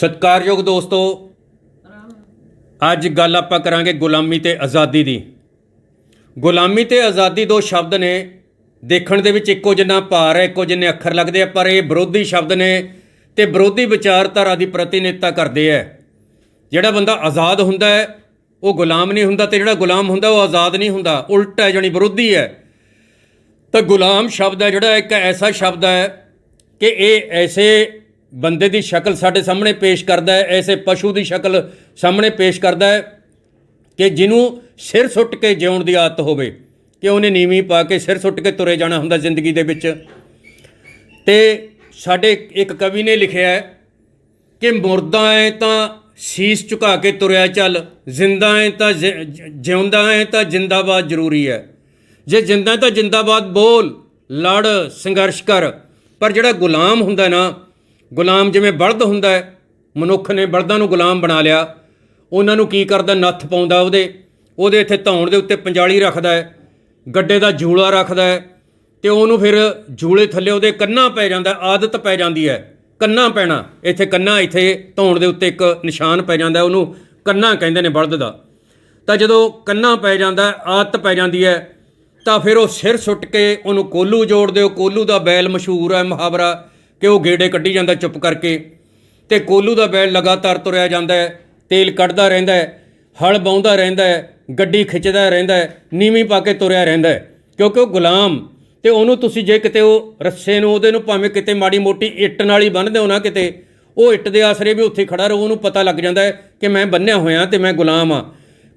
ਸਤਿਕਾਰਯੋਗ ਦੋਸਤੋ, ਅੱਜ ਗੱਲ ਆਪਾਂ ਕਰਾਂਗੇ ਗੁਲਾਮੀ ਤੇ ਆਜ਼ਾਦੀ ਦੀ। ਗੁਲਾਮੀ ਤੇ ਆਜ਼ਾਦੀ ਦੋ ਸ਼ਬਦ ਨੇ। ਦੇਖਣ ਦੇ ਵਿੱਚ ਇੱਕੋ ਜਿੰਨਾ ਭਾਰ ਹੈ, ਇੱਕੋ ਜਿੰਨੇ ਅੱਖਰ ਲੱਗਦੇ ਆ, ਪਰ ਇਹ ਵਿਰੋਧੀ ਸ਼ਬਦ ਨੇ ਤੇ ਵਿਰੋਧੀ ਵਿਚਾਰਧਾਰਾ ਦੀ ਪ੍ਰਤੀਨਿਧਤਾ ਕਰਦੇ ਆ। ਜਿਹੜਾ ਬੰਦਾ ਆਜ਼ਾਦ ਹੁੰਦਾ ਹੈ, ਉਹ ਗੁਲਾਮ ਨਹੀਂ ਹੁੰਦਾ ਤੇ ਜਿਹੜਾ ਗੁਲਾਮ ਹੁੰਦਾ, ਉਹ ਆਜ਼ਾਦ ਨਹੀਂ ਹੁੰਦਾ। ਉਲਟਾ ਹੈ, ਜਾਣੀ ਵਿਰੋਧੀ ਹੈ। ਤਾਂ ਗੁਲਾਮ ਸ਼ਬਦ ਹੈ ਜਿਹੜਾ ਇੱਕ ਐਸਾ ਸ਼ਬਦ ਹੈ ਕਿ ਇਹ ਐਸੇ ਬੰਦੇ ਦੀ ਸ਼ਕਲ ਸਾਡੇ ਸਾਹਮਣੇ ਪੇਸ਼ ਕਰਦਾ ਹੈ, ਐਸੇ ਪਸ਼ੂ ਦੀ ਸ਼ਕਲ ਸਾਹਮਣੇ ਪੇਸ਼ ਕਰਦਾ ਹੈ ਕਿ ਜਿਹਨੂੰ ਸਿਰ ਸੁੱਟ ਕੇ ਜਿਉਣ ਦੀ ਆਦਤ ਹੋਵੇ, ਕਿ ਉਹਨੇ ਨੀਵੀਂ ਪਾ ਕੇ ਸਿਰ ਸੁੱਟ ਕੇ ਤੁਰੇ ਜਾਣਾ ਹੁੰਦਾ ਜ਼ਿੰਦਗੀ ਦੇ ਵਿੱਚ। ਤੇ ਸਾਡੇ ਇੱਕ ਕਵੀ ਨੇ ਲਿਖਿਆ ਹੈ ਕਿ ਮੁਰਦਾ ਐ ਤਾਂ ਸੀਸ ਝੁਕਾ ਕੇ ਤੁਰਿਆ ਚੱਲ, ਜ਼ਿੰਦਾ ਐ ਤਾਂ ਜਿਉਂਦਾ ਐ ਤਾਂ ਜਿੰਦਾਬਾਦ ਜ਼ਰੂਰੀ ਹੈ। ਜੇ ਜਿੰਦਾ ਤਾਂ ਜਿੰਦਾਬਾਦ ਬੋਲ, ਲੜ, ਸੰਘਰਸ਼ ਕਰ, ਪਰ ਜਿਹੜਾ ਗੁਲਾਮ ਹੁੰਦਾ ਨਾ ਗੁਲਾਮ ਜਿਵੇਂ ਬਲਦ ਹੁੰਦਾ ਹੈ, ਮਨੁੱਖ ਨੇ ਬਲਦਾਂ ਨੂੰ ਗੁਲਾਮ ਬਣਾ ਲਿਆ। ਉਹਨਾਂ ਨੂੰ ਕੀ ਕਰਦਾ? ਨੱਥ ਪਾਉਂਦਾ ਉਹਦੇ। ਉਹਦੇ ਇੱਥੇ ਧੌਣ ਦੇ ਉੱਤੇ ਪੰਜਾਲੀ ਰੱਖਦਾ ਹੈ, ਗੱਡੇ ਦਾ ਜੂਲਾ ਰੱਖਦਾ ਹੈ ਤੇ ਉਹਨੂੰ ਫਿਰ ਜੂਲੇ ਥੱਲੇ ਉਹਦੇ ਕੰਨਾਂ ਪੈ ਜਾਂਦਾ, ਆਦਤ ਪੈ ਜਾਂਦੀ ਹੈ, ਕੰਨਾਂ ਪੈਣਾ। ਇੱਥੇ ਕੰਨਾਂ, ਇੱਥੇ ਧੌਣ ਦੇ ਉੱਤੇ ਇੱਕ ਨਿਸ਼ਾਨ ਪੈ ਜਾਂਦਾ, ਉਹਨੂੰ ਕੰਨਾਂ ਕਹਿੰਦੇ ਨੇ ਬਲਦ ਦਾ। ਤਾਂ ਜਦੋਂ ਕੰਨਾਂ ਪੈ ਜਾਂਦਾ, ਆਦਤ ਪੈ ਜਾਂਦੀ ਹੈ, ਤਾਂ ਫਿਰ ਉਹ ਸਿਰ ਸੁੱਟ ਕੇ ਉਹਨੂੰ ਕੋਲੂ ਜੋੜ ਦਿਓ ਕੋਲੂ ਦਾ ਬੈਲ ਮਸ਼ਹੂਰ ਹੈ, ਮੁਹਾਵਰਾ। ਕਿ ਉਹ ਗੇੜੇ ਕੱਢੀ ਜਾਂਦਾ ਚੁੱਪ ਕਰਕੇ ਤੇ ਕੋਲੂ ਦਾ ਬੈਲ ਲਗਾਤਾਰ ਤੁਰਿਆ ਜਾਂਦਾ ਹੈ, ਤੇਲ ਕੱਢਦਾ ਰਹਿੰਦਾ ਹੈ, ਹਲ ਬਾਉਂਦਾ ਰਹਿੰਦਾ ਹੈ, ਗੱਡੀ ਖਿੱਚਦਾ ਰਹਿੰਦਾ ਹੈ, ਨੀਵੀਂ ਪਾ ਕੇ ਤੁਰਿਆ ਰਹਿੰਦਾ ਹੈ। ਕਿਉਂਕਿ ਉਹ ਗੁਲਾਮ ਤੇ ਉਹਨੂੰ ਤੁਸੀਂ ਜੇ ਕਿਤੇ ਉਹ ਰੱਸੇ ਨੂੰ, ਉਹਦੇ ਨੂੰ ਭਾਵੇਂ ਕਿਤੇ ਮਾੜੀ ਮੋਟੀ ਇੱਟ ਨਾਲ ਹੀ ਬੰਨ੍ਹਦੇ ਹੋ ਨਾ ਕਿਤੇ, ਉਹ ਇੱਟ ਦੇ ਆਸਰੇ ਵੀ ਉੱਥੇ ਖੜਾ ਰਹੋ, ਉਹਨੂੰ ਪਤਾ ਲੱਗ ਜਾਂਦਾ ਹੈ ਕਿ ਮੈਂ ਬੰਨਿਆ ਹੋਇਆ ਤੇ ਮੈਂ ਗੁਲਾਮ ਆ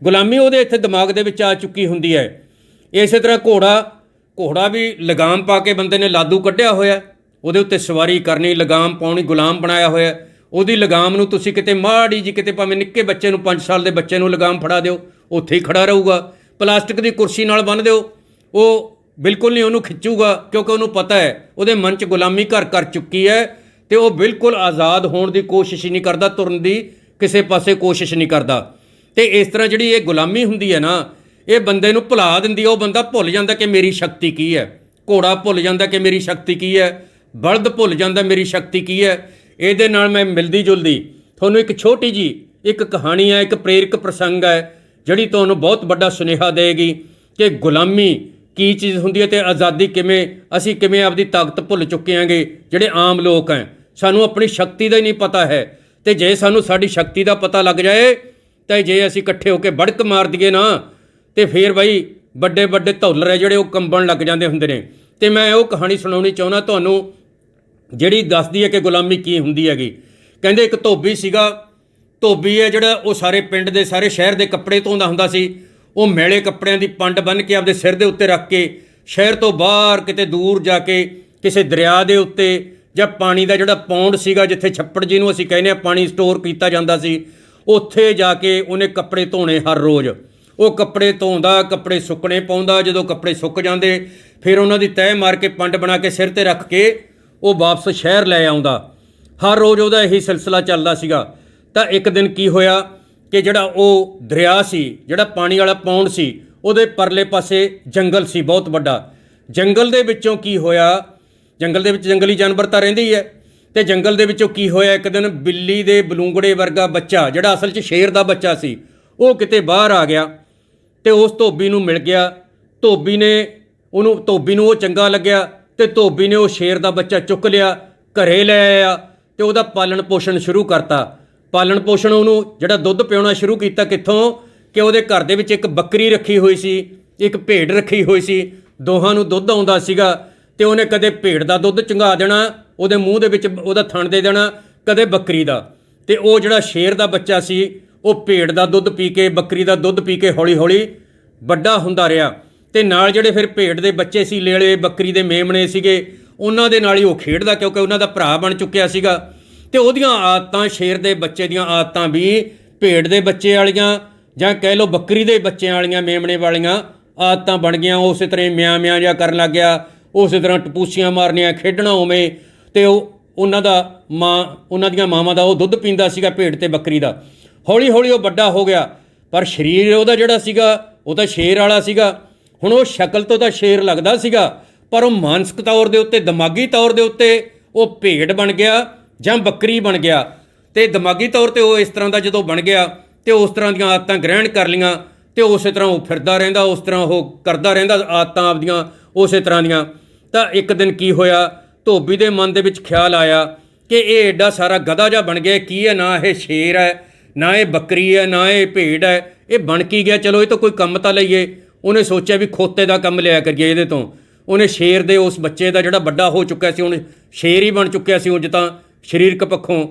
ਗੁਲਾਮੀ ਉਹਦੇ ਇੱਥੇ ਦਿਮਾਗ ਦੇ ਵਿੱਚ ਆ ਚੁੱਕੀ ਹੁੰਦੀ ਹੈ। ਇਸੇ ਤਰ੍ਹਾਂ ਘੋੜਾ ਘੋੜਾ ਵੀ ਲਗਾਮ ਪਾ ਕੇ ਬੰਦੇ ਨੇ ਲਾਦੂ ਕੱਢਿਆ ਹੋਇਆ ਉਹਦੇ ਉੱਤੇ ਸਵਾਰੀ ਕਰਨੀ, ਲਗਾਮ ਪਾਉਣੀ, ਗੁਲਾਮ ਬਣਾਇਆ ਹੋਇਆ। ਉਹਦੀ ਲਗਾਮ ਨੂੰ ਤੁਸੀਂ ਕਿਤੇ ਮਾੜੀ ਜੀ ਕਿਤੇ ਭਾਵੇਂ ਨਿੱਕੇ ਬੱਚੇ ਨੂੰ 5 ਸਾਲ ਦੇ ਬੱਚੇ ਨੂੰ ਲਗਾਮ ਫੜਾ ਦਿਓ, ਉੱਥੇ ਹੀ ਖੜਾ ਰਹੂਗਾ। ਪਲਾਸਟਿਕ ਦੀ ਕੁਰਸੀ ਨਾਲ ਬੰਨ੍ਹ ਦਿਓ। ਉਹ ਬਿਲਕੁਲ ਨਹੀਂ ਉਹਨੂੰ ਖਿੱਚੂਗਾ, ਕਿਉਂਕਿ ਉਹਨੂੰ ਪਤਾ ਹੈ, ਉਹਦੇ ਮਨ 'ਚ ਗੁਲਾਮੀ ਘਰ ਕਰ ਚੁੱਕੀ ਹੈ ਤੇ ਉਹ ਬਿਲਕੁਲ ਆਜ਼ਾਦ ਹੋਣ ਦੀ ਕੋਸ਼ਿਸ਼ ਹੀ ਨਹੀਂ ਕਰਦਾ, ਤੁਰਨ ਦੀ ਕਿਸੇ ਪਾਸੇ ਕੋਸ਼ਿਸ਼ ਨਹੀਂ ਕਰਦਾ। ਤੇ ਇਸ ਤਰ੍ਹਾਂ ਜਿਹੜੀ ਇਹ ਗੁਲਾਮੀ ਹੁੰਦੀ ਹੈ ਨਾ, ਇਹ ਬੰਦੇ ਨੂੰ ਭੁਲਾ ਦਿੰਦੀ ਹੈ। ਉਹ ਬੰਦਾ ਭੁੱਲ ਜਾਂਦਾ ਕਿ ਮੇਰੀ ਸ਼ਕਤੀ ਕੀ ਹੈ? ਘੋੜਾ ਭੁੱਲ ਜਾਂਦਾ ਕਿ ਮੇਰੀ ਸ਼ਕਤੀ ਕੀ ਹੈ? ਬਲਦ ਭੁੱਲ ਜਾਂਦਾ ਮੇਰੀ ਸ਼ਕਤੀ ਕੀ ਹੈ? ਇਹਦੇ ਨਾਲ ਮੈਂ ਮਿਲਦੀ ਜੁਲਦੀ। ਤੁਹਾਨੂੰ ਇੱਕ ਛੋਟੀ ਜੀ ਇੱਕ ਕਹਾਣੀ ਹੈ, ਇੱਕ ਪ੍ਰੇਰਕ ਪ੍ਰਸੰਗ ਹੈ, ਜਿਹੜੀ ਤੁਹਾਨੂੰ ਬਹੁਤ ਵੱਡਾ ਸੁਨੇਹਾ ਦੇਗੀ ਕਿ ਗੁਲਾਮੀ ਕੀ ਚੀਜ਼ ਹੁੰਦੀ ਹੈ ਤੇ ਆਜ਼ਾਦੀ ਕਿਵੇਂ, ਅਸੀਂ ਕਿਵੇਂ ਆਪਦੀ ਤਾਕਤ ਭੁੱਲ ਚੁੱਕੇ ਆਂਗੇ ਜਿਹੜੇ ਆਮ ਲੋਕ ਹੈ। ਸਾਨੂੰ ਆਪਣੀ ਸ਼ਕਤੀ ਦਾ ਹੀ ਨਹੀਂ ਪਤਾ ਹੈ। ਤੇ ਜੇ ਸਾਨੂੰ ਸਾਡੀ ਸ਼ਕਤੀ ਦਾ ਪਤਾ ਲੱਗ ਜਾਏ, ਤਾਂ ਜੇ ਅਸੀਂ ਇਕੱਠੇ ਹੋ ਕੇ ਬੜਕ ਮਾਰ ਦਈਏ ਨਾ, ਤੇ ਫੇਰ ਬਈ ਵੱਡੇ ਵੱਡੇ ਧੌਲਰ ਹੈ ਜਿਹੜੇ ਉਹ ਕੰਬਣ ਲੱਗ ਜਾਂਦੇ ਹੁੰਦੇ ਨੇ। ਤੇ ਮੈਂ ਉਹ ਕਹਾਣੀ ਸੁਣਾਉਣੀ ਚਾਹੁੰਦਾ ਤੁਹਾਨੂੰ ਜਿਹੜੀ ਦੱਸਦੀ ਹੈ ਕਿ ਗੁਲਾਮੀ ਕੀ ਹੁੰਦੀ ਹੈਗੀ। ਕਹਿੰਦੇ ਇੱਕ ਧੋਬੀ ਸੀਗਾ, ਧੋਬੀ ਹੈ ਜਿਹੜਾ ਉਹ ਸਾਰੇ ਪਿੰਡ ਦੇ, ਸਾਰੇ ਸ਼ਹਿਰ ਦੇ ਕੱਪੜੇ ਧੋਂਦਾ ਹੁੰਦਾ ਸੀ, ਉਹ ਮੈਲੇ ਕੱਪੜਿਆਂ ਦੀ ਪੰਡ ਬੰਨ੍ਹ ਕੇ ਆਪਦੇ ਸਿਰ ਦੇ ਉੱਤੇ ਰੱਖ ਕੇ ਸ਼ਹਿਰ ਤੋਂ ਬਾਹਰ ਕਿਤੇ ਦੂਰ ਜਾ ਕੇ ਕਿਸੇ ਦਰਿਆ ਦੇ ਉੱਤੇ ਜਾਂ ਪਾਣੀ ਦਾ ਜਿਹੜਾ ਪੌਂਡ ਸੀਗਾ ਜਿੱਥੇ ਛੱਪੜ ਜਿਹਨੂੰ ਅਸੀਂ ਕਹਿੰਦੇ ਆ ਪਾਣੀ ਸਟੋਰ ਕੀਤਾ ਜਾਂਦਾ ਸੀ, ਉੱਥੇ ਜਾ ਕੇ ਉਹਨੇ ਕੱਪੜੇ ਧੋਣੇ ਹਰ ਰੋਜ਼। ਉਹ ਕੱਪੜੇ ਧੋਂਦਾ, ਕੱਪੜੇ ਸੁੱਕਣੇ ਪਾਉਂਦਾ, ਜਦੋਂ ਕੱਪੜੇ ਸੁੱਕ ਜਾਂਦੇ, ਫਿਰ ਉਹਨਾਂ ਦੀ ਤਹਿ ਮਾਰ ਕੇ ਪੰਡ ਬਣਾ ਕੇ ਸਿਰ ਤੇ ਰੱਖ ਕੇ ਉਹ ਵਾਪਸ ਸ਼ਹਿਰ ਲੈ ਆਉਂਦਾ। ਹਰ ਰੋਜ਼ ਉਹਦਾ ਇਹੀ ਸਿਲਸਿਲਾ ਚੱਲਦਾ ਸੀਗਾ। ਤਾਂ ਇੱਕ ਦਿਨ ਕੀ ਹੋਇਆ ਕਿ ਜਿਹੜਾ ਉਹ ਦਰਿਆ ਸੀ, ਜਿਹੜਾ ਪਾਣੀ ਵਾਲਾ ਪੌਂਡ ਸੀ, ਉਹਦੇ ਪਰਲੇ ਪਾਸੇ ਜੰਗਲ ਸੀ, ਬਹੁਤ ਵੱਡਾ। ਜੰਗਲ ਦੇ ਵਿੱਚੋਂ ਕੀ ਹੋਇਆ, ਜੰਗਲ ਦੇ ਵਿੱਚ ਜੰਗਲੀ ਜਾਨਵਰ ਤਾਂ ਰਹਿੰਦੇ ਹੀ ਹੈ। ਤੇ ਜੰਗਲ ਦੇ ਵਿੱਚੋਂ ਕੀ ਹੋਇਆ, ਇੱਕ ਦਿਨ ਬਿੱਲੀ ਦੇ ਬਲੂੰਗੜੇ ਵਰਗਾ ਬੱਚਾ, ਜਿਹੜਾ ਅਸਲ 'ਚ ਸ਼ੇਰ ਦਾ ਬੱਚਾ ਸੀ, ਉਹ ਕਿਤੇ ਬਾਹਰ ਆ ਗਿਆ। ਤੇ ਉਸ ਧੋਬੀ ਨੂੰ ਮਿਲ ਗਿਆ। ਧੋਬੀ ਨੇ ਉਹਨੂੰ, ਧੋਬੀ ਨੂੰ ਉਹ ਚੰਗਾ ਲੱਗਿਆ। ਤੇ ਧੋਬੀ ਨੇ ਉਹ ਸ਼ੇਰ ਦਾ ਬੱਚਾ ਚੁੱਕ ਲਿਆ, ਘਰੇ ਲੈ ਆਇਆ ਤੇ ਉਹਦਾ ਪਾਲਣ ਪੋਸ਼ਣ ਸ਼ੁਰੂ ਕਰਤਾ। ਪਾਲਣ ਪੋਸ਼ਣ ਉਹਨੂੰ ਜਿਹੜਾ ਦੁੱਧ ਪਿਉਣਾ ਸ਼ੁਰੂ ਕੀਤਾ ਕਿੱਥੋਂ? ਕਿ ਉਹਦੇ ਘਰ ਦੇ ਵਿੱਚ ਇੱਕ ਬੱਕਰੀ ਰੱਖੀ ਹੋਈ ਸੀ, ਇੱਕ ਭੇਡ ਰੱਖੀ ਹੋਈ ਸੀ, ਦੋਹਾਂ ਨੂੰ ਦੁੱਧ ਆਉਂਦਾ ਸੀਗਾ ਤੇ ਉਹਨੇ ਕਦੇ ਭੇਡ ਦਾ ਦੁੱਧ ਚੰਗਾ ਦੇਣਾ, ਉਹਦੇ ਮੂੰਹ ਦੇ ਵਿੱਚ ਉਹਦਾ ਥਣ ਦੇ ਦੇਣਾ, ਕਦੇ ਬੱਕਰੀ ਦਾ। ਤੇ ਉਹ ਜਿਹੜਾ ਸ਼ੇਰ ਦਾ ਬੱਚਾ ਸੀ, ਉਹ ਭੇਡ ਦਾ ਦੁੱਧ ਪੀ ਕੇ, ਬੱਕਰੀ ਦਾ ਦੁੱਧ ਪੀ ਕੇ ਹੌਲੀ-ਹੌਲੀ ਵੱਡਾ ਹੁੰਦਾ ਰਿਹਾ। ਤੇ ਨਾਲ ਜਿਹੜੇ ਫਿਰ ਭੇਡ ਦੇ ਬੱਚੇ ਸੀ, ਲੇਲੇ, ਬੱਕਰੀ ਦੇ ਮੇਮਣੇ ਸੀਗੇ, ਉਹਨਾਂ ਦੇ ਨਾਲ ਹੀ ਉਹ ਖੇਡਦਾ ਕਿਉਂਕਿ ਉਹਨਾਂ ਦਾ ਭਰਾ ਬਣ ਚੁੱਕਿਆ ਸੀਗਾ। ਤੇ ਉਹਦੀਆਂ ਆਦਤਾਂ, ਸ਼ੇਰ ਦੇ ਬੱਚੇ ਦੀਆਂ ਆਦਤਾਂ ਵੀ ਭੇਡ ਦੇ ਬੱਚੇ ਵਾਲੀਆਂ ਜਾਂ ਕਹਿ ਲਓ ਬੱਕਰੀ ਦੇ ਬੱਚਿਆਂ ਵਾਲੀਆਂ, ਮੇਮਣੇ ਵਾਲੀਆਂ ਆਦਤਾਂ ਬਣ ਗਈਆਂ। ਉਸੇ ਤਰ੍ਹਾਂ ਹੀ ਮਿਆਂ ਮਿਆਂ ਜਿਹਾ ਕਰਨ ਲੱਗ ਗਿਆ, ਉਸੇ ਤਰ੍ਹਾਂ ਟਪੂਸੀਆਂ ਮਾਰਨੀਆਂ, ਖੇਡਣਾ ਉਵੇਂ। ਤੇ ਉਹ ਉਹਨਾਂ ਦਾ ਮਾਂ, ਉਹਨਾਂ ਦੀਆਂ ਮਾਵਾਂ ਦਾ ਉਹ ਦੁੱਧ ਪੀਂਦਾ ਸੀਗਾ ਭੇਡ ਤੇ ਬੱਕਰੀ ਦਾ। ਹੌਲੀ ਹੌਲੀ ਉਹ ਵੱਡਾ ਹੋ ਗਿਆ, ਪਰ ਸਰੀਰ ਉਹਦਾ ਜਿਹੜਾ ਸੀਗਾ, ਉਹ ਤਾਂ ਸ਼ੇਰ ਵਾਲਾ ਸੀਗਾ। ਹੁਣ ਉਹ ਸ਼ਕਲ ਤੋਂ ਤਾਂ ਸ਼ੇਰ ਲੱਗਦਾ ਸੀਗਾ, ਪਰ ਉਹ ਮਾਨਸਿਕ ਤੌਰ ਦੇ ਉੱਤੇ, ਦਿਮਾਗੀ ਤੌਰ ਦੇ ਉੱਤੇ ਉਹ ਭੇਡ ਬਣ ਗਿਆ ਜਾਂ ਬੱਕਰੀ ਬਣ ਗਿਆ। ਤੇ ਦਿਮਾਗੀ ਤੌਰ ਤੇ ਉਹ ਇਸ ਤਰ੍ਹਾਂ ਦਾ ਜਦੋਂ ਬਣ ਗਿਆ ਤੇ ਉਸ ਤਰ੍ਹਾਂ ਦੀਆਂ ਆਦਤਾਂ ਗ੍ਰਹਿਣ ਕਰ ਲੀਆਂ ਤੇ ਉਸੇ ਤਰ੍ਹਾਂ ਉਹ ਫਿਰਦਾ ਰਹਿੰਦਾ, ਉਸ ਤਰ੍ਹਾਂ ਉਹ ਕਰਦਾ ਰਹਿੰਦਾ ਆਦਤਾਂ ਆਪਦੀਆਂ ਉਸੇ ਤਰ੍ਹਾਂ ਦੀਆਂ। ਤਾਂ ਇੱਕ ਦਿਨ ਕੀ ਹੋਇਆ, ਧੋਬੀ ਦੇ ਮਨ ਦੇ ਵਿੱਚ ਖਿਆਲ ਆਇਆ ਕਿ ਇਹ ਐਡਾ ਸਾਰਾ ਗਧਾ ਜਿਹਾ ਬਣ ਗਿਆ, ਕੀ ਹੈ? ਨਾ ਇਹ ਸ਼ੇਰ ਹੈ, ਨਾ ਇਹ ਬੱਕਰੀ ਹੈ, ਨਾ ਇਹ ਭੇਡ ਹੈ, ਇਹ ਬਣ ਕੀ ਗਿਆ? ਚਲੋ ਇਹ ਤਾਂ ਕੋਈ ਕੰਮ ਤਾਂ ਲਈਏ। ਉਹਨੇ ਸੋਚਿਆ ਵੀ ਖੋਤੇ ਦਾ ਕੰਮ ਲਿਆ ਕਰੀਏ ਇਹਦੇ ਤੋਂ। ਉਹਨੇ ਸ਼ੇਰ ਦੇ ਉਸ ਬੱਚੇ ਦਾ ਜਿਹੜਾ ਵੱਡਾ ਹੋ ਚੁੱਕਿਆ ਸੀ ਹੁਣ ਸ਼ੇਰ ਹੀ ਬਣ ਚੁੱਕਿਆ ਸੀ ਉਂਝ ਤਾਂ ਸਰੀਰਕ ਪੱਖੋਂ।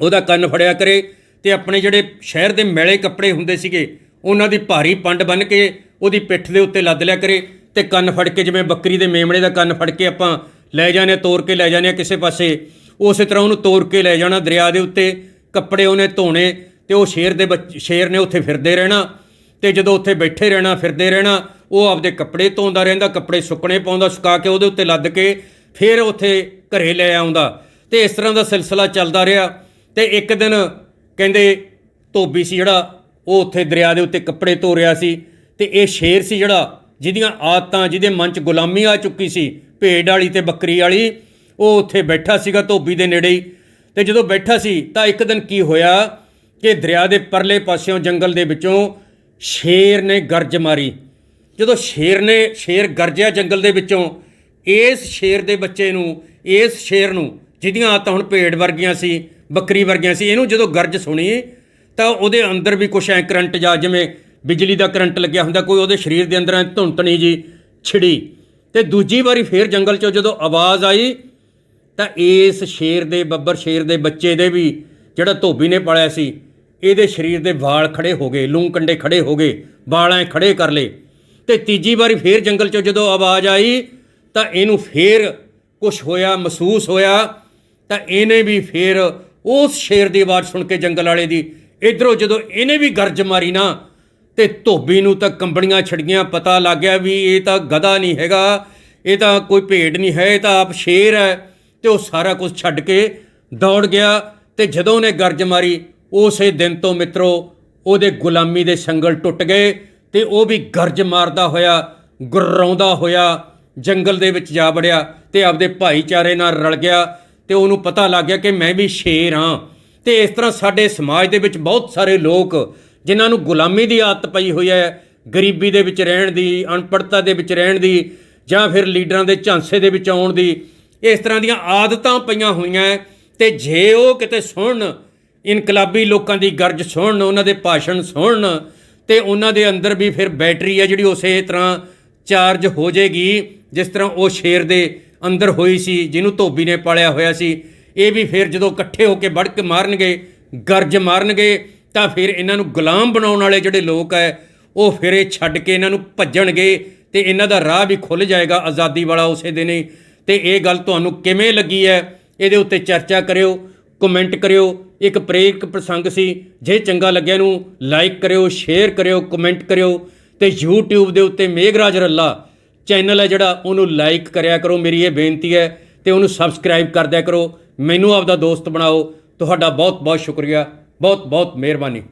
ਉਹਦਾ ਕੰਨ ਫੜਿਆ ਕਰੇ ਤੇ ਆਪਣੇ ਜਿਹੜੇ ਸ਼ਹਿਰ ਦੇ ਮੈਲੇ ਕੱਪੜੇ ਹੁੰਦੇ ਸੀਗੇ ਉਹਨਾਂ ਦੀ ਭਾਰੀ ਪੰਡ ਬੰਨ ਕੇ ਉਹਦੀ ਪਿੱਠ ਦੇ ਉੱਤੇ ਲੱਦ ਲਿਆ ਕਰੇ ਤੇ ਕੰਨ ਫੜ ਕੇ ਜਿਵੇਂ ਬੱਕਰੀ ਦੇ ਮੇਮਣੇ ਦਾ ਕੰਨ ਫੜ ਕੇ ਆਪਾਂ ਲੈ ਜਾਂਦੇ ਹਾਂ, ਤੋਰ ਕੇ ਲੈ ਜਾਂਦੇ ਹਾਂ ਕਿਸੇ ਪਾਸੇ। ਉਸੇ ਤਰ੍ਹਾਂ ਉਹਨੂੰ ਤੋਰ ਕੇ ਲੈ ਜਾਣਾ ਦਰਿਆ ਦੇ ਉੱਤੇ ਕੱਪੜੇ ਉਹਨੇ ਧੋਣੇ ਤੇ ਉਹ ਸ਼ੇਰ ਦੇ ਬੱਚ- ਸ਼ੇਰ ਨੇ ਉੱਥੇ ਫਿਰਦੇ ਰਹਿਣਾ। ਤੇ ਜਦੋਂ ਉੱਥੇ ਬੈਠੇ ਰਹਿਣਾ, ਫਿਰਦੇ ਰਹਿਣਾ, ਉਹ ਆਪਦੇ ਕੱਪੜੇ ਧੋਂਦਾ ਰਹਿੰਦਾ, ਕੱਪੜੇ ਸੁੱਕਣੇ ਪਾਉਂਦਾ, ਸੁਕਾ ਕੇ ਉਹਦੇ ਉੱਤੇ ਲੱਦ ਕੇ ਫਿਰ ਉੱਥੇ ਘਰੇ ਲੈ ਆਉਂਦਾ। ਤੇ ਇਸ ਤਰ੍ਹਾਂ ਦਾ ਸਿਲਸਿਲਾ ਚੱਲਦਾ ਰਿਹਾ। ਤੇ ਇੱਕ ਦਿਨ ਕਹਿੰਦੇ ਧੋਬੀ ਸੀ ਜਿਹੜਾ, ਉਹ ਉੱਥੇ ਦਰਿਆ ਦੇ ਉੱਤੇ ਕੱਪੜੇ ਧੋ ਰਿਹਾ ਸੀ। ਤੇ ਇਹ ਸ਼ੇਰ ਸੀ ਜਿਹੜਾ, ਜਿਹਦੀਆਂ ਆਦਤਾਂ, ਜਿਹਦੇ ਮਨ 'ਚ ਗੁਲਾਮੀ ਆ ਚੁੱਕੀ ਸੀ, ਭੇਡ ਵਾਲੀ ਤੇ ਬੱਕਰੀ ਵਾਲੀ, ਉਹ ਉੱਥੇ ਬੈਠਾ ਸੀਗਾ ਧੋਬੀ ਦੇ ਨੇੜੇ ਹੀ। ਤੇ ਜਦੋਂ ਬੈਠਾ ਸੀ, ਤਾਂ ਇੱਕ ਦਿਨ ਕੀ ਹੋਇਆ ਕਿ ਦਰਿਆ ਦੇ ਪਰਲੇ ਪਾਸਿਓਂ, ਜੰਗਲ ਦੇ ਵਿੱਚੋਂ ਸ਼ੇਰ ਨੇ ਗਰਜ ਮਾਰੀ। ਜਦੋਂ ਸ਼ੇਰ ਨੇ, ਸ਼ੇਰ ਗਰਜਿਆ ਜੰਗਲ ਦੇ ਵਿੱਚੋਂ, ਇਸ ਸ਼ੇਰ ਦੇ ਬੱਚੇ ਨੂੰ, ਇਸ ਸ਼ੇਰ ਨੂੰ, ਜਿਹਦੀਆਂ ਆਦਤਾਂ ਹੁਣ ਭੇਡ ਵਰਗੀਆਂ ਸੀ, ਬੱਕਰੀ ਵਰਗੀਆਂ ਸੀ, ਇਹਨੂੰ ਜਦੋਂ ਗਰਜ ਸੁਣੀ, ਤਾਂ ਉਹਦੇ ਅੰਦਰ ਵੀ ਕੁਛ ਐ ਕਰੰਟ ਜਾ ਜਿਵੇਂ ਬਿਜਲੀ ਦਾ ਕਰੰਟ ਲੱਗਿਆ ਹੁੰਦਾ, ਕੋਈ ਉਹਦੇ ਸਰੀਰ ਦੇ ਅੰਦਰ ਐ ਧੁੰਤਣੀ ਜੀ ਛਿੜੀ। ਤੇ ਦੂਜੀ ਵਾਰੀ ਫੇਰ ਜੰਗਲ 'ਚੋਂ ਜਦੋਂ ਆਵਾਜ਼ ਆਈ, ਤਾਂ ਇਸ ਸ਼ੇਰ ਦੇ ਬੱਬਰ, ਸ਼ੇਰ ਦੇ ਬੱਚੇ ਦੇ ਵੀ ਜਿਹੜਾ ਧੋਬੀ ਨੇ ਪਾਲਿਆ ਸੀ ਇਹਦੇ ਸਰੀਰ ਦੇ ਵਾਲ ਖੜੇ ਹੋ ਗਏ, ਲੂੰ ਕੰਡੇ ਖੜੇ ਹੋ ਗਏ, ਵਾਲਾਂ 'ਚ ਖੜੇ ਕਰ ਲਏ। ਤੇ ਤੀਜੀ ਵਾਰੀ ਫੇਰ ਜੰਗਲ 'ਚੋਂ ਜਦੋਂ ਆਵਾਜ਼ ਆਈ, ਤਾਂ ਇਹਨੂੰ ਫੇਰ ਕੁਝ ਹੋਇਆ, ਮਹਿਸੂਸ ਹੋਇਆ, ਤਾਂ ਇਹਨੇ ਵੀ ਫੇਰ ਉਸ ਸ਼ੇਰ ਦੀ ਆਵਾਜ਼ ਸੁਣ ਕੇ ਜੰਗਲ ਵਾਲੇ ਦੀ, ਇਧਰੋਂ ਜਦੋਂ ਇਹਨੇ ਵੀ ਗਰਜ ਮਾਰੀ ਨਾ, ਤੇ ਧੋਬੀ ਨੂੰ ਤਾਂ ਕੰਬਣੀਆਂ ਛੜੀਆਂ ਪਤਾ ਲੱਗ ਗਿਆ ਵੀ ਇਹ ਤਾਂ ਗਧਾ ਨਹੀਂ ਹੈਗਾ, ਇਹ ਤਾਂ ਕੋਈ ਭੇਡ ਨਹੀਂ ਹੈ, ਇਹ ਤਾਂ ਆਪ ਸ਼ੇਰ ਹੈ, ਤੇ ਉਹ ਸਾਰਾ ਕੁਝ ਛੱਡ ਕੇ ਦੌੜ ਗਿਆ, ਤੇ ਜਦੋਂ ਉਹਨੇ ਗਰਜ ਮਾਰੀ ਉਸੇ ਦਿਨ ਤੋਂ ਮਿੱਤਰੋ, ਉਹਦੇ ਗੁਲਾਮੀ ਦੇ ਸੰਗਲ ਟੁੱਟ ਗਏ ਤੇ ਉਹ ਵੀ ਗਰਜ ਮਾਰਦਾ ਹੋਇਆ, ਗੁਰਰਾਉਂਦਾ ਹੋਇਆ, ਜੰਗਲ ਦੇ ਵਿੱਚ ਜਾ ਵੜਿਆ ਤੇ ਆਪਦੇ ਭਾਈਚਾਰੇ ਨਾਲ ਰਲ ਗਿਆ ਤੇ ਉਹਨੂੰ ਪਤਾ ਲੱਗ ਗਿਆ ਕਿ ਮੈਂ ਵੀ ਸ਼ੇਰ ਹਾਂ। ਤੇ ਇਸ ਤਰ੍ਹਾਂ ਸਾਡੇ ਸਮਾਜ ਦੇ ਵਿੱਚ ਬਹੁਤ ਸਾਰੇ ਲੋਕ ਜਿਨ੍ਹਾਂ ਨੂੰ ਗੁਲਾਮੀ ਦੀ ਆਦਤ ਪਈ ਹੋਈ ਹੈ, ਗਰੀਬੀ ਦੇ ਵਿੱਚ ਰਹਿਣ ਦੀ ਅਨਪੜਤਾ ਦੇ ਵਿੱਚ ਰਹਿਣ ਦੀ ਜਾਂ ਫਿਰ ਲੀਡਰਾਂ ਦੇ ਝਾਂਸੇ ਦੇ ਵਿੱਚ ਆਉਣ ਦੀ, ਇਸ ਤਰ੍ਹਾਂ ਦੀਆਂ ਆਦਤਾਂ ਪਈਆਂ ਹੋਈਆਂ ਹੈ ਤੇ ਜੇ ਉਹ ਕਿਤੇ ਸੁਣਨ ਇਨਕਲਾਬੀ ਲੋਕਾਂ ਦੀ ਗਰਜ ਸੁਣਨ, ਉਹਨਾਂ ਦੇ ਭਾਸ਼ਣ ਸੁਣਨ ਤੇ ਉਹਨਾਂ ਦੇ ਅੰਦਰ ਵੀ ਫਿਰ ਬੈਟਰੀ ਹੈ ਜਿਹੜੀ ਉਸੇ ਤਰ੍ਹਾਂ ਚਾਰਜ ਹੋ ਜਾਏਗੀ, ਜਿਸ ਤਰ੍ਹਾਂ ਉਹ ਸ਼ੇਰ ਦੇ ਅੰਦਰ ਹੋਈ ਸੀ, ਜਿਹਨੂੰ ਧੋਬੀ ਨੇ ਪਾਲਿਆ ਹੋਇਆ ਸੀ। ਇਹ ਵੀ ਫਿਰ ਜਦੋਂ ਇਕੱਠੇ ਹੋ ਕੇ ਵੜ ਕੇ ਮਾਰਨਗੇ, ਗਰਜ ਮਾਰਨਗੇ, ਤਾਂ ਫਿਰ ਇਹਨਾਂ ਨੂੰ ਗੁਲਾਮ ਬਣਾਉਣ ਵਾਲੇ ਜਿਹੜੇ ਲੋਕ ਹੈ, ਉਹ ਫਿਰ ਇਹ ਛੱਡ ਕੇ ਇਹਨਾਂ ਨੂੰ ਭੱਜਣਗੇ ਤੇ ਇਹਨਾਂ ਦਾ ਰਾਹ ਵੀ ਖੁੱਲ ਜਾਏਗਾ ਆਜ਼ਾਦੀ ਵਾਲਾ ਉਸੇ ਦਿਨ ਹੀ। ਤੇ ਇਹ ਗੱਲ ਤੁਹਾਨੂੰ ਕਿਵੇਂ ਲੱਗੀ ਹੈ, ਇਹਦੇ ਉੱਤੇ ਚਰਚਾ ਕਰਿਓ। ਕਮੈਂਟ ਕਰਿਓ। ਇੱਕ ਪ੍ਰੇਰਕ ਪ੍ਰਸੰਗ ਸੀ, ਜੇ ਚੰਗਾ ਲੱਗਿਆ ਇਹਨੂੰ ਲਾਈਕ ਕਰਿਓ, ਸ਼ੇਅਰ ਕਰਿਓ, ਕਮੈਂਟ ਕਰਿਓ ਤੇ YouTube ਦੇ ਉੱਤੇ ਮੇਘਰਾਜ ਰੱਲਾ ਚੈਨਲ ਹੈ ਜਿਹੜਾ ਉਹਨੂੰ ਲਾਈਕ ਕਰਿਆ ਕਰੋ। ਮੇਰੀ ਇਹ ਬੇਨਤੀ ਹੈ ਤੇ ਉਹਨੂੰ ਸਬਸਕ੍ਰਾਈਬ ਕਰਦਿਆ ਕਰੋ। ਮੈਨੂੰ ਆਪਦਾ ਦੋਸਤ ਬਣਾਓ। ਤੁਹਾਡਾ ਬਹੁਤ ਬਹੁਤ ਸ਼ੁਕਰੀਆ। ਬਹੁਤ ਬਹੁਤ ਮਿਹਰਬਾਨੀ।